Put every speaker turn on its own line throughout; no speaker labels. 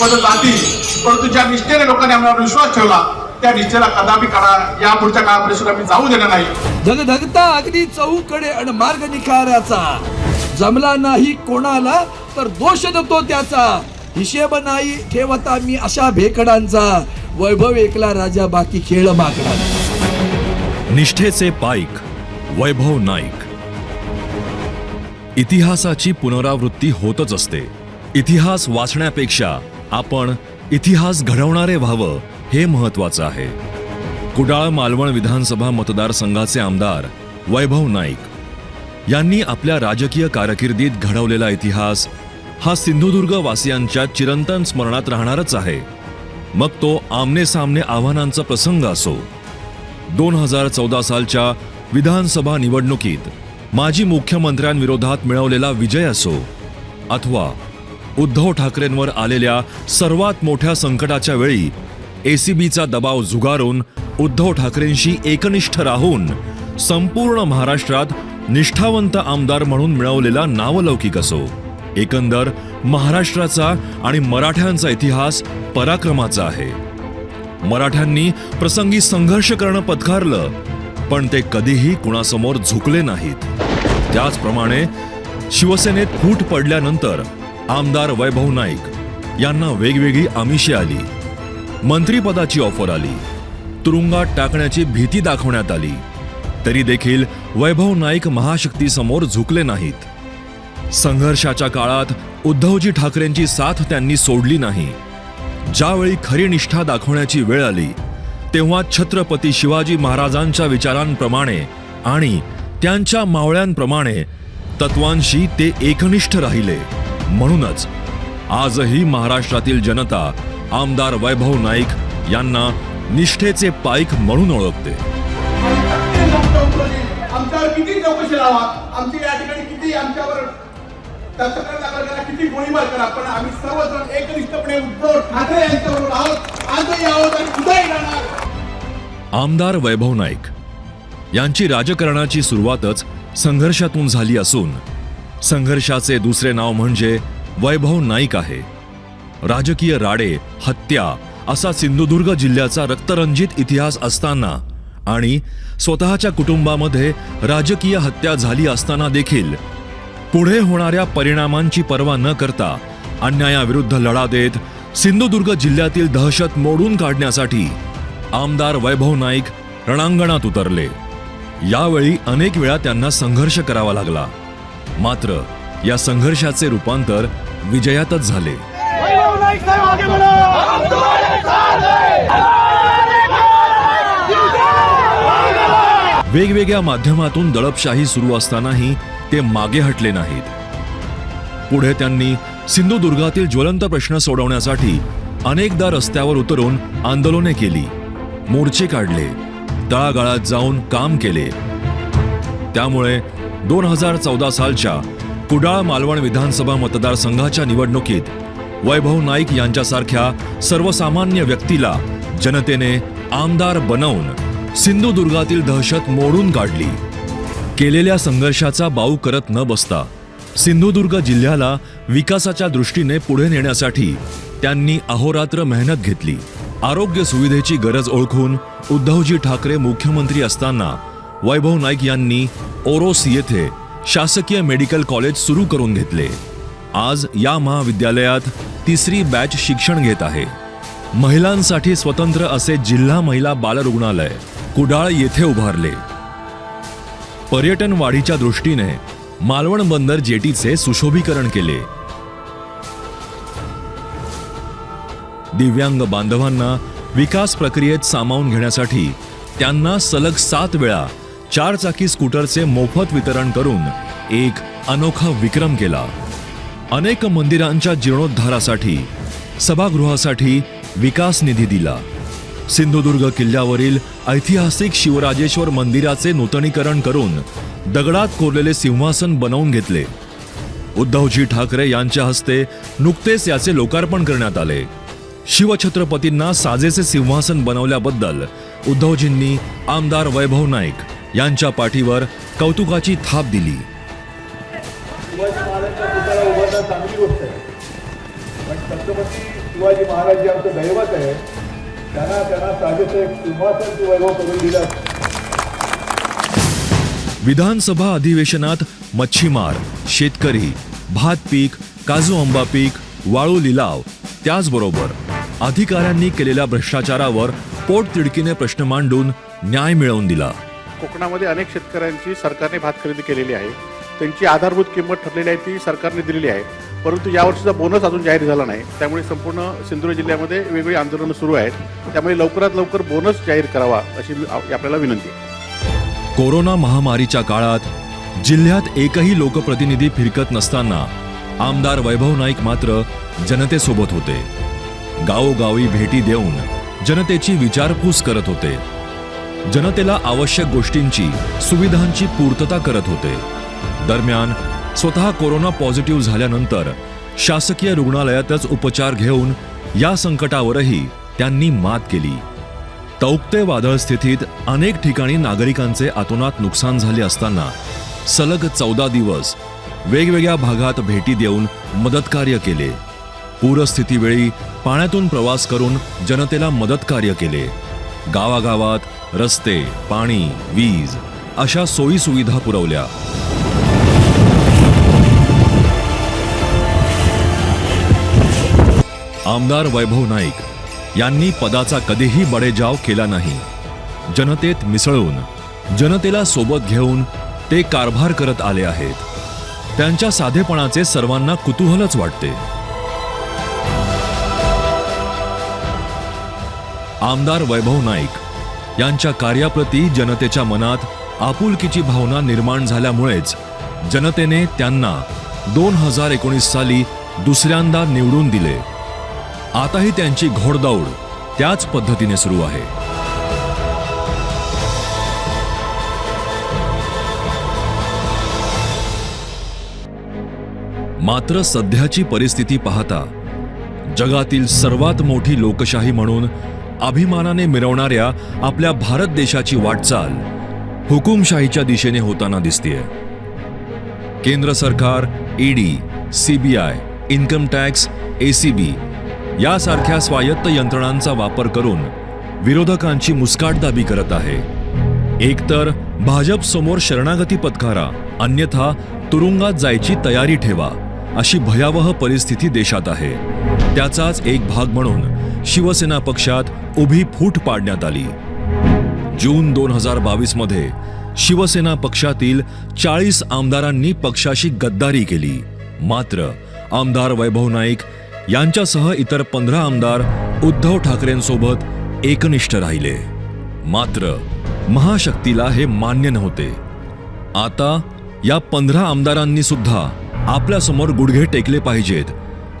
पद पद जातील. परंतु ज्या निष्ठेने लोकांनी आम्हाला विश्वास ठेवला त्या निष्ठेला कदापि करा या पुढच्या काळामध्ये सुद्धा मी जाऊ देणार नाही.
धगधगता अगदी चौकडे आणि मार्ग निखाऱ्याचा. जमला नाही कोणाला तर दोष देतो त्याचा. हिशेब नाही ठेवता मी अशा भेकडांचा. वैभव एकला राजा बाकी खेळ माकडा
निष्ठेचे पाईक वैभव नाईक. इतिहासाची पुनरावृत्ती होतच असते. इतिहास वाचण्यापेक्षा आपण इतिहास घडवणारे व्हावं हे महत्वाचं आहे. कुडाळ मालवण विधानसभा मतदारसंघाचे आमदार वैभव नाईक यांनी आपल्या राजकीय कारकिर्दीत घडवलेला इतिहास हा सिंधुदुर्ग वासियांच्या चिरंतन स्मरणात राहणारच आहे. मग तो आमने सामने आव्हानांचा प्रसंग असो. दोन हजार चौदा सालच्या विधानसभा निवडणुकीत माजी मुख्यमंत्र्यांविरोधात मिळवलेला विजय असो अथवा उद्धव ठाकरेंवर आलेल्या सर्वात मोठ्या संकटाच्या वेळी एसीबीचा दबाव झुगारून उद्धव ठाकरेंशी एकनिष्ठ राहून संपूर्ण महाराष्ट्रात निष्ठावंत आमदार म्हणून मिळवलेला नावलौकिक असो. एकंदर महाराष्ट्राचा आणि मराठ्यांचा इतिहास पराक्रमाचा आहे. मराठ्यांनी प्रसंगी संघर्ष करणं पत्कारलं पण ते कधीही कुणासमोर झुकले नाहीत. त्याचप्रमाणे शिवसेनेत फूट पडल्यानंतर आमदार वैभव नाईक यांना वेगवेगळी आमिषे आली. मंत्रीपदाची ऑफर आली. तुरुंगात टाकण्याची भीती दाखवण्यात आली. तरी देखील वैभव नाईक महाशक्तीसमोर झुकले नाहीत. संघर्षाच्या काळात उद्धवजी ठाकरेंची साथ त्यांनी सोडली नाही. ज्यावेळी खरी निष्ठा दाखवण्याची वेळ आली तेव्हा छत्रपती शिवाजी महाराजांच्या विचारांप्रमाणे आणि त्यांच्या मावळ्यांप्रमाणे तत्वांशी ते एकनिष्ठ राहिले. म्हणूनच आजही महाराष्ट्रातील जनता आमदार वैभव नाईक यांना निष्ठेचे पाईक म्हणून ओळखते.
आमच्यावर किती चौकशी लावा आमची या ठिकाणी किती आमच्यावर तक्रार दाखल करा किती गोळीबार करा पण आम्ही सर्वजण एकनिष्ठपणे उद्धव ठाकरे यांच्याबरोबर आहोत. आजही आहोत आणि उद्याही राहणार.
आमदार वैभव नाईक यांची राजकारणाची सुरुवातच संघर्षातून झाली असून संघर्षाचे दुसरे नाव म्हणजे वैभव नाईक आहे. राजकीय राडे हत्या असा सिंधुदुर्ग जिल्ह्याचा रक्तरंजित इतिहास असताना आणि स्वतःच्या कुटुंबामध्ये राजकीय हत्या झाली असताना देखील पुढे होणाऱ्या परिणामांची पर्वा न करता अन्यायाविरुद्ध लढा देत सिंधुदुर्ग जिल्ह्यातील दहशत मोडून काढण्यासाठी आमदार वैभव नाईक रणांगणात उतरले. यावेळी अनेक वेळा त्यांना संघर्ष करावा लागला. मात्र या संघर्षाचे रूपांतर विजयातच झाले. वेगवेगळ्या माध्यमातून दडपशाही सुरू असतानाही ते मागे हटले नाहीत. पुढे त्यांनी सिंधुदुर्गातील ज्वलंत प्रश्न सोडवण्यासाठी अनेकदा रस्त्यावर उतरून आंदोलने केली. मोर्चे काढले. तळागाळात जाऊन काम केले. त्यामुळे दोन हजार चौदा सालच्या कुडाळ मालवण विधानसभा मतदारसंघाच्या निवडणुकीत वैभव नाईक यांच्यासारख्या सर्वसामान्य व्यक्तीला जनतेने आमदार बनवून सिंधुदुर्गातील दहशत मोडून काढली. केलेल्या संघर्षाचा बाऊ करत न बसता सिंधुदुर्ग जिल्ह्याला विकासाच्या दृष्टीने पुढे नेण्यासाठी त्यांनी अहोरात्र मेहनत घेतली. आरोग्य सुविधेची गरज ओळखून उद्धवजी ठाकरे मुख्यमंत्री असताना वैभव नाईक यांनी ओरोस येथे शासकीय मेडिकल कॉलेज सुरू करून घेतले. आज या महाविद्यालयात तिसरी बॅच शिक्षण घेत आहे. महिलांसाठी स्वतंत्र असे जिल्हा महिला बालरुग्णालय कुडाळ येथे उभारले. पर्यटन वाढीच्या दृष्टीने मालवण बंदर जेटीचे सुशोभीकरण केले. दिव्यांग बांधवांना विकास प्रक्रियेत सामावून घेण्यासाठी त्यांना सलग सात वेळा चार चाकी स्कूटरचे मोफत वितरण करून एक अनोखा विक्रम केला. अनेक मंदिरांच्या जीर्णोद्धारासाठी सभागृहासाठी विकास निधी दिला. सिंधुदुर्ग किल्ल्यावरील ऐतिहासिक शिवराजेश्वर मंदिराचे नूतनीकरण करून दगडात कोरलेले सिंहासन बनवून घेतले. उद्धवजी ठाकरे यांच्या हस्ते नुकतेच याचे लोकार्पण करण्यात आले. शिवछत्रपतींना साजेचे सिंहासन बनवल्याबद्दल उद्धवजींनी आमदार वैभव नाईक यांच्या पाठीवर कौतुकाची थाप दिली.
पण छत्रपती शिवाजी महाराज जे आमचं दैवत आहे त्यांना त्यांना एक सिंहासन वैभव करून
विधानसभा अधिवेशनात मच्छीमार शेतकरी भात पीक काजू आंबा पीक वाळू लिलाव त्याचबरोबर अधिकाऱ्यांनी केलेल्या भ्रष्टाचारावर पोटतिडकीने प्रश्न मांडून न्याय मिळवून दिला.
कोकणामध्ये अनेक शेतकऱ्यांची सरकारने भात खरेदी केलेली आहे. त्यांची आधारभूत किंमत ठरलेली आहे ती सरकारने दिलेली आहे. परंतु यावर्षीचा बोनस अजून जाहीर झाला नाही. त्यामुळे संपूर्ण सिंधुदुर्ग जिल्ह्यामध्ये वेगवेगळी आंदोलनं सुरू आहेत. त्यामुळे लवकरात लवकर बोनस जाहीर करावा अशी आपल्याला विनंती आहे.
कोरोना महामारीच्या काळात जिल्ह्यात एकही लोकप्रतिनिधी फिरकत नसताना आमदार वैभव नाईक मात्र जनतेसोबत होते. गावोगावी भेटी देऊन जनतेची विचारपूस करत होते. जनतेला आवश्यक गोष्टींची सुविधांची पूर्तता करत होते. दरम्यान स्वतः कोरोना पॉझिटिव्ह झाल्यानंतर शासकीय रुग्णालयातच उपचार घेऊन या संकटावरही त्यांनी मात केली. तौक्ते वादळ स्थितीत अनेक ठिकाणी नागरिकांचे अतोनात नुकसान झाले असताना सलग चौदा दिवस वेगवेगळ्या भागात भेटी देऊन मदतकार्य केले. पूरस्थितीवेळी पाण्यातून प्रवास करून जनतेला मदतकार्य केले. गावागावात रस्ते पाणी वीज अशा सोयी सुविधा पुरवल्या. आमदार वैभव नाईक यांनी पदाचा कधीही बडेजाव केला नाही. जनतेत मिसळून जनतेला सोबत घेऊन ते कारभार करत आले आहेत. त्यांच्या साधेपणाचे सर्वांना कुतूहलच वाटते. आमदार वैभव नाईक यांच्या कार्याप्रती जनतेच्या मनात आपुलकीची भावना निर्माण झाल्यामुळेच जनतेने त्यांना दोन हजार एकोणीस साली दुसऱ्यांदा निवडून दिले. आताही त्यांची घोडदौड त्याच पद्धतीने सुरू आहे. मात्र सध्याची परिस्थिती पाहता जगातील सर्वात मोठी लोकशाही म्हणून अभिमानाने मिरवणाऱ्या आपल्या भारत देशाची वाटचाल हुकुमशाहीच्या दिशेने होताना दिसतेय. केंद्र सरकार ED CBI income tax ACB यासारख्या स्वायत्त यंत्रणांचा वापर करून विरोधकांची मुस्काटदाबी करत आहे. एकतर भाजप समोर शरणागती पत्कारा अन्यथा तुरुंगात जायची तयारी ठेवा अशी भयावह परिस्थिती देशात आहे. त्याचाच एक भाग म्हणून शिवसेना पक्षात उभी फूट पाडण्यात आली. जून दोन हजार बावीसमध्ये शिवसेना पक्षातील चाळीस आमदारांनी पक्षाशी गद्दारी केली. मात्र आमदार वैभव नाईक यांच्यासह इतर पंधरा आमदार उद्धव ठाकरेंसोबत एकनिष्ठ राहिले. मात्र महाशक्तीला हे मान्य नव्हते. आता या पंधरा आमदारांनी सुद्धा आपल्यासमोर गुडघे टेकले पाहिजेत.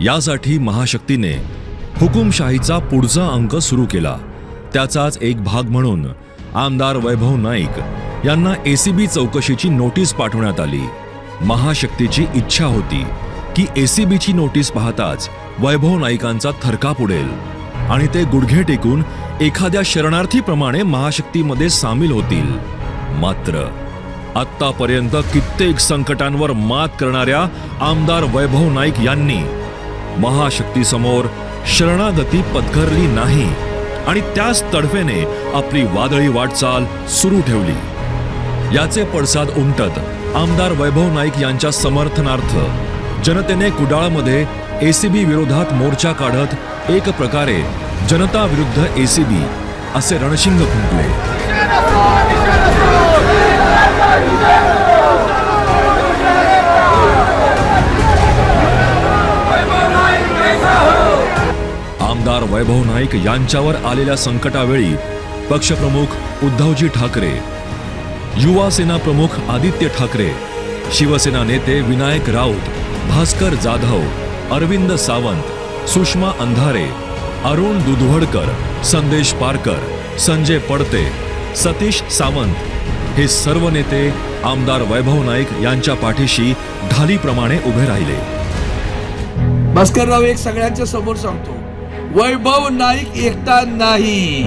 यासाठी महाशक्तीने हुकुमशाहीचा पुढचा अंक सुरू केला. त्याचाच एक भाग म्हणून आमदार वैभव नाईक यांना एसीबी चौकशीची नोटीस पाठवण्यात आली. महाशक्तीची इच्छा होती की एसीबीची नोटीस पाहताच वैभव नाईकांचा थरकाप उडेल आणि ते गुडघे टेकून एखाद्या शरणार्थीप्रमाणे महाशक्तीमध्ये सामील होतील. मात्र आत्तापर्यंत कित्येक संकटांवर मात करणाऱ्या आमदार वैभव नाईक यांनी महाशक्तीसमोर शरणागती पत्करली नाही आणि त्याच तडफेने आपली वादळी वाटचाल सुरू ठेवली. याचे पडसाद उमटत आमदार वैभव नाईक यांच्या समर्थनार्थ जनतेने कुडाळमध्ये एसीबी विरोधात मोर्चा काढत एक प्रकारे जनता विरुद्ध एसीबी असे रणशिंग फुंकले. वैभव नाईक यांच्यावर आलेल्या संकटावेळी पक्षप्रमुख उद्धवजी ठाकरे युवा सेना प्रमुख आदित्य ठाकरे शिवसेना नेते विनायक राऊत भास्कर जाधव अरविंद सावंत सुषमा अंधारे अरुण दुधवडकर संदेश पारकर संजय पडते सतीश सावंत हे सर्व नेते आमदार वैभव नाईक यांच्या पाठीशी ढालीप्रमाणे उभे राहिले.
भास्करराव एक सगळ्यांच्या समोर सांगतो. वैभव नाईक एकटा नाही.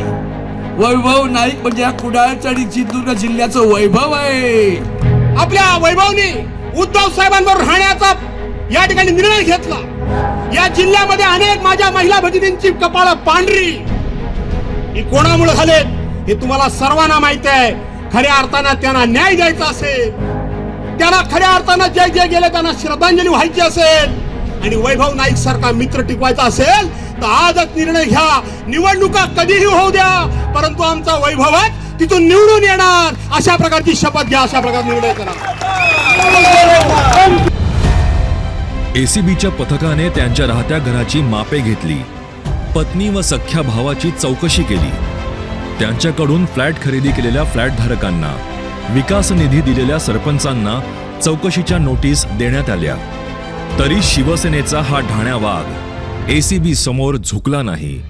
वैभव नाईक म्हणजे या कुडाळच्या आणि सिंधुदुर्ग जिल्ह्याचं वैभव आहे.
आपल्या वैभवने उद्धव साहेबांवर राहण्याचा या ठिकाणी निर्णय घेतला. या जिल्ह्यामध्ये अनेक माझ्या महिला भगिनींची कपाळ पांढरी. ही कोणामुळे झालेत हे तुम्हाला सर्वांना माहिती आहे. खऱ्या अर्थानं त्यांना न्याय द्यायचा असेल. त्यांना खऱ्या अर्थानं जे जे गेले त्यांना श्रद्धांजली व्हायची असेल. आणि वैभव नाईक सारखा मित्र टिकवायचा असेल तर आजच निर्णय घ्या. निवडणुका कधीही होऊ द्या परंतु आमचा वैभवच तिथून निवडून येणार. अशा प्रकारची शपथ घ्या अशा प्रकार निर्णय करा.
एसीबीच्या पथकाने त्यांच्या राहत्या घराची मापे घेतली. पत्नी व सख्या भावाची चौकशी केली. त्यांच्याकडून फ्लॅट खरेदी केलेल्या फ्लॅट धारकांना विकास निधी दिलेल्या सरपंचांना चौकशीच्या नोटीस देण्यात आल्या. तरी शिवसेनेचा हा ढाण्या वाघ एसीबी समोर झुकला नाही.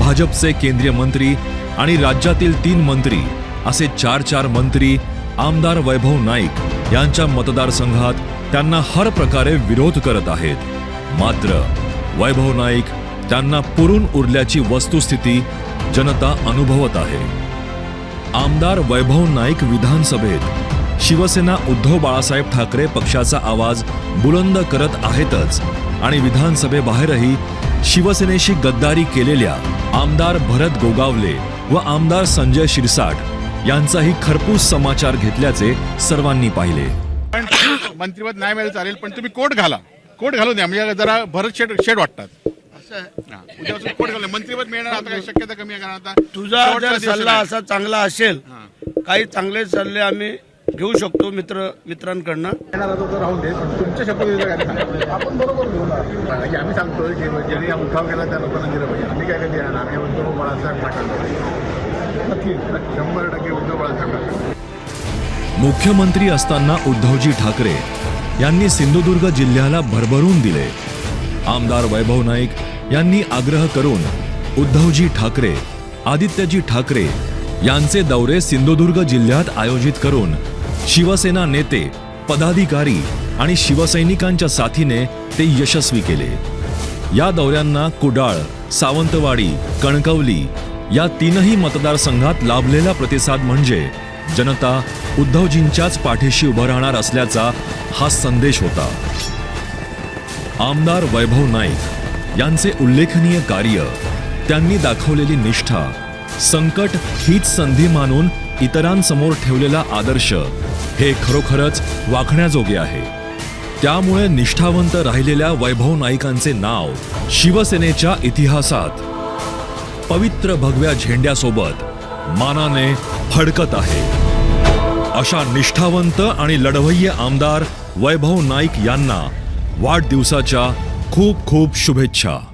भाजपचे केंद्रीय मंत्री आणि राज्यातील तीन मंत्री असे चार चार मंत्री आमदार वैभव नाईक यांच्या मतदारसंघात त्यांना हर प्रकारे विरोध करत आहेत. मात्र वैभव नाईक त्यांना पुरून उरल्याची वस्तुस्थिती जनता अनुभवत आहे. आमदार वैभव नाईक विधानसभेत शिवसेना उद्धव बाळासाहेब ठाकरे पक्षाचा आवाज बुलंद करत आहेतच. आणि विधानसभेबाहेरही शिवसेनेशी गद्दारी केलेल्या आमदार भरत गोगावले व आमदार संजय शिरसाट यांचाही खरपूस समाचार घेतल्याचे सर्वांनी पाहिले.
पण मंत्रिपद नाही मिळालं चालेल पण तुम्ही कोट घाला. कोट घालून द्या म्हणजे जरा भरत शेड शेड वाटतात. उद्यापासून कोट घालून मंत्रिपद मिळणार आता काही शक्यता कमी आहे कारण आता?
तुझा जर सल्ला. असा चांगला असेल काही चांगले सल्ले आम्ही घेऊ शकतो मित्र मित्रांकडनं.
राहून दे पण तुमच्या आपण बरोबर घेऊ ना. म्हणजे आम्ही सांगतोय की ज्यांनी हा उठाव केला त्या लोकांना दिलं पाहिजे. आम्ही काय कधी येणार आम्ही उद्धव बाळासाहेब ठाकरे नक्की शंभर टक्के उद्धव बाळासाहेब ठाकरे
मुख्यमंत्री असताना उद्धवजी ठाकरे यांनी सिंधुदुर्ग जिल्ह्याला भरभरून दिले. आमदार वैभव नाईक यांनी आग्रह करून उद्धवजी ठाकरे आदित्यजी ठाकरे यांचे दौरे सिंधुदुर्ग जिल्ह्यात आयोजित करून शिवसेना नेते पदाधिकारी आणि शिवसैनिकांच्या साथीने ते यशस्वी केले. या दौऱ्यांना कुडाळ सावंतवाडी कणकवली या तीनही मतदारसंघात लाभलेला प्रतिसाद म्हणजे जनता उद्धवजींच्याच पाठीशी उभं राहणार असल्याचा हा संदेश होता. आमदार वैभव नाईक यांचे उल्लेखनीय कार्य त्यांनी दाखवलेली निष्ठा संकट हीच संधी मानून इतरांसमोर ठेवलेला आदर्श हे खरोखरच वाखण्याजोगे आहे. त्यामुळे निष्ठावंत राहिलेल्या वैभव नाईकांचे नाव शिवसेनेच्या इतिहासात पवित्र भगव्या झेंड्यासोबत मानाने फडकत आहे. अशा निष्ठावंत आणि लढवय्ये आमदार वैभव नाईक यांना वाढदिवसाच्या खूप खूप शुभेच्छा.